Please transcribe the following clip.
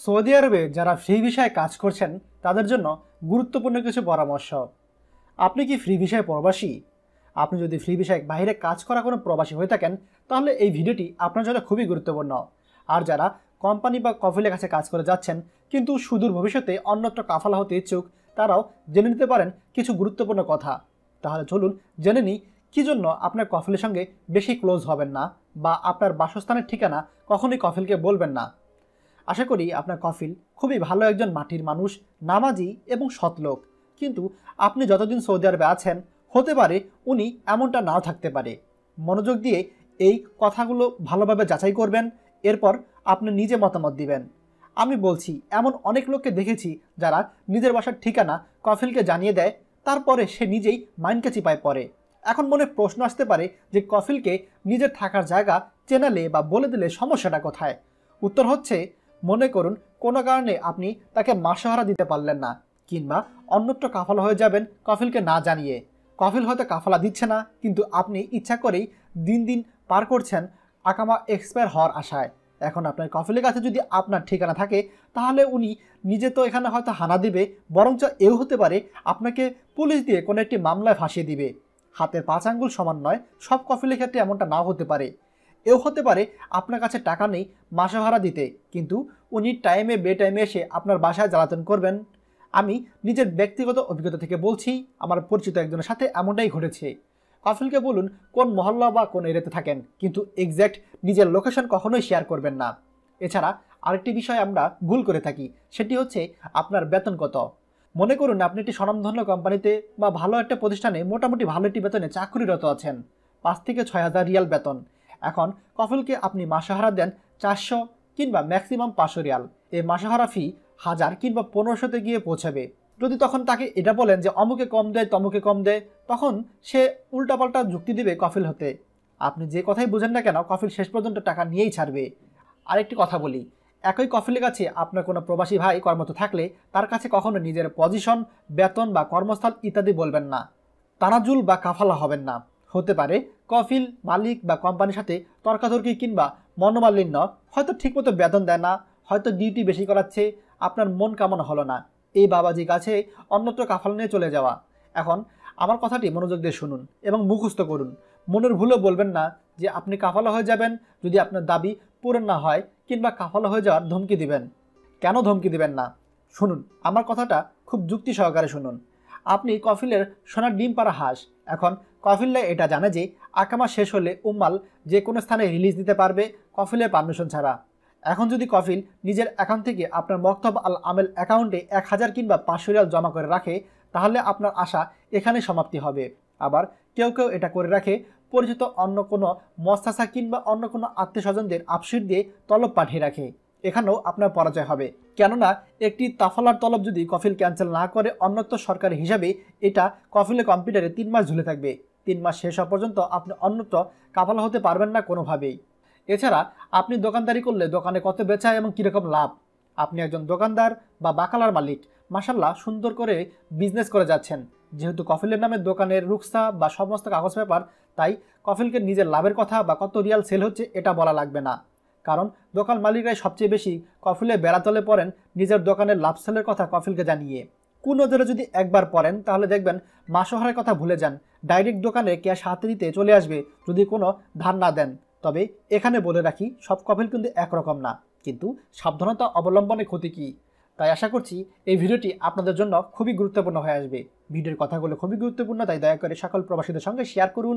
Saudi আরবে যারা free ভিসায় কাজ করছেন, তাদের জন্য গুরুত্বপূর্ণ কিছু পরামর্শ। আপনি কি ফ্রি ভিসায় প্রবাসী? আপনি যদি ফ্রি ভিসায় বাইরে কাজ করা কোনো প্রবাসী হয়ে থাকেন, তাহলে এই ভিডিওটি আপনার জন্য খুবই গুরুত্বপূর্ণ। আর যারা কোম্পানি বা কফিলের কাছে কাজ করে যাচ্ছেন, কিন্তু সুদূর ভবিষ্যতে অন্যত্র কাফালা হতে ইচ্ছুক, তারাও জেনে নিতে পারেন কিছু গুরুত্বপূর্ণ কথা। তাহলে চলুন জেনে নিই, কী জন্য আপনার কফিলের সঙ্গে বেশি ক্লোজ হবেন না বা আপনার বাসস্থানের ঠিকানা কখনোই কফিলকে বলবেন না? আশা করি আপনার কফিল খুবই ভালো একজন মাটির মানুষ, নামাজি এবং সৎলোক কিন্তু আপনি যতদিন সৌদি আরবে আছেন, হতে পারে উনি এমনটা নাও থাকতে পারে। মনোযোগ দিয়ে এই কথাগুলো ভালোভাবে যাচাই করবেন, এরপর আপনি নিজে মতামত দিবেন। আমি বলছি, এমন অনেক লোককে দেখেছি যারা নিজের বাসার ঠিকানা কফিলকে জানিয়ে দেয়, তারপরে সে নিজেই মাইনকে চিপায় পড়ে। এখন মনে প্রশ্ন আসতে পারে যে কফিলকে নিজের থাকার জায়গা চেনালে বা বলে দিলে সমস্যাটা কোথায়? উত্তর হচ্ছে মনে করুন, কোনো কারণে আপনি তাকে মাসহারা দিতে পারলেন না, কিংবা অন্যত্র কাফালা হয়ে যাবেন কফিলকে না জানিয়ে। কফিল হয়তো কাফালা দিচ্ছে না, কিন্তু আপনি ইচ্ছা করেই দিন দিন পার করছেন আকামা এক্সপায়ার হওয়ার আশায়। এখন আপনার কফিলের কাছে যদি আপনার ঠিকানা থাকে, তাহলে উনি নিজে তো এখানে হয়তো হানা দিবে, বরঞ্চ এও হতে পারে আপনাকে পুলিশ দিয়ে কোনো একটি মামলায় ফাঁসিয়ে দিবে। হাতের পাঁচ আঙ্গুল সমান নয়, সব কফিলের ক্ষেত্রে এমনটা নাও হতে পারে। এও হতে পারে আপনার কাছে টাকা নেই মাসে ভাড়া দিতে, কিন্তু উনি টাইমে বে টাইমে এসে আপনার বাসায় জ্বালাতন করবেন। আমি নিজের ব্যক্তিগত অভিজ্ঞতা থেকে বলছি, আমার পরিচিত একজনের সাথে এমনটাই ঘটেছে। কফিলকে বলুন, কোন মহল্লা বা কোন এরিয়াতে থাকেন, কিন্তু এক্স্যাক্ট নিজের লোকেশন কখনোই শেয়ার করবেন না। এছাড়া আরেকটি বিষয় আমরা ভুল করে থাকি, সেটি হচ্ছে আপনার বেতন কত। মনে করুন আপনি একটি স্বনামধন্য কোম্পানিতে বা ভালো একটা প্রতিষ্ঠানে মোটামুটি ভালো একটি বেতনে চাকরিরত আছেন, পাঁচ থেকে ছয় হাজার রিয়াল বেতন। এখন কফিলকে আপনি মাসাহারা দেন চারশো কিংবা ম্যাক্সিমাম পাঁচশো রিয়াল। এই মাসাহারা ফি হাজার কিংবা পনেরোশোতে গিয়ে পৌঁছাবে। যদি তখন তাকে এটা বলেন যে অমুকে কম দেয়, তমুকে কম দেয়, তখন সে উল্টাপাল্টা যুক্তি দিবে কফিল হতে। আপনি যে কথাই বুঝেন না কেন, কফিল শেষ পর্যন্ত টাকা নিয়েই ছাড়বে। আরেকটি কথা বলি, একই কফিলের কাছে আপনার কোনো প্রবাসী ভাই, কর্মরত থাকলে তার কাছে কখনো নিজের পজিশন, বেতন বা কর্মস্থল ইত্যাদি বলবেন না। তানাজুল বা কাফালা হবেন না। হতে পারে। কফিল মালিক বা কোম্পানির সাথে তর্কাতর্কি কিংবা মনোমালিন্য হয়তো ঠিকমতো বেতন দেয় না, হয়তো ডিউটি বেশি করাচ্ছে, আপনার মন কামনা হলো না। এই বাবাজির কাছে অন্যত্র কাফাল নিয়ে চলে যাওয়া। এখন আমার কথাটি মনোযোগ দিয়ে শুনুন এবং মুখস্থ করুন। মনের ভুলও বলবেন না যে আপনি কাফালা হয়ে যাবেন যদি আপনার দাবি পূরণ না হয় কিংবা কাফালা হয়ে যাওয়ার ধমকি দিবেন। কেন ধমকি দিবেন না? শুনুন, আমার কথাটা খুব যুক্তি সহকারে শুনুন। আপনি কফিলের সোনার ডিম পাড়া হাঁস। এখন কফিল্লা এটা জানে যে আকামা শেষ হলে উম্মাল যে কোনো স্থানে রিলিজ দিতে পারবে কফিলের পারমিশন ছাড়া। এখন যদি কফিল নিজের অ্যাকাউন্ট থেকে আপনার মক্তব আল আমেল অ্যাকাউন্টে এক হাজার কিংবা পাঁচশো রিয়াল জমা করে রাখে, তাহলে আপনার আশা এখানে সমাপ্তি হবে। আবার কেউ কেউ এটা করে রাখে, পরিচিত অন্য কোনো মস্তাসা কিংবা অন্য কোনো আত্মীয় স্বজনদের আপসিট দিয়ে তলব পাঠিয়ে রাখে। এখানেও আপনার পরাজয় হবে। কেননা, একটি তাফালার তলব যদি কফিল ক্যান্সেল না করে অন্যত্র সরকারি হিসাবে, এটা কফিলে কম্পিউটারে তিন মাস ঝুলে থাকবে। তিন মাস শেষ হওয়া পর্যন্ত আপনি অন্যত্র কাফালা হতে পারবেন না কোনোভাবেই। এছাড়া, আপনি দোকানদারি করলে দোকানে কত বেচা এবং কীরকম লাভ? আপনি একজন দোকানদার বা বাকালার মালিক। মাসাল্লাহ সুন্দর করে বিজনেস করে যাচ্ছেন। যেহেতু কফিলের নামে দোকানের রুকসা বা সমস্ত কাগজ পেপার, তাই কফিলকে নিজের লাভের কথা বা কত রিয়াল সেল হচ্ছে, এটা বলা লাগবে না। কারণ দোকান মালিকরাই সবচেয়ে বেশি কফিলে বেড়াতলে পড়েন নিজের দোকানের লাভ সেলের কথা কফিলকে জানিয়ে। কোন নজরে যদি একবার পড়েন, তাহলে দেখবেন মাসহারের কথা ভুলে যান। ডাইরেক্ট দোকানে ক্যাশ হাতে দিতে চলে আসবে যদি কোনো ধার না দেন। তবে এখানে বলে রাখি, সব কফিল কিন্তু একরকম না। কিন্তু সাবধানতা অবলম্বনে ক্ষতি কী? তাই আশা করছি এই ভিডিওটি আপনাদের জন্য খুবই গুরুত্বপূর্ণ হয়ে আসবে। ভিডিওর কথাগুলো খুবই গুরুত্বপূর্ণ, তাই দয়া করে সকল প্রবাসীদের সঙ্গে শেয়ার করুন।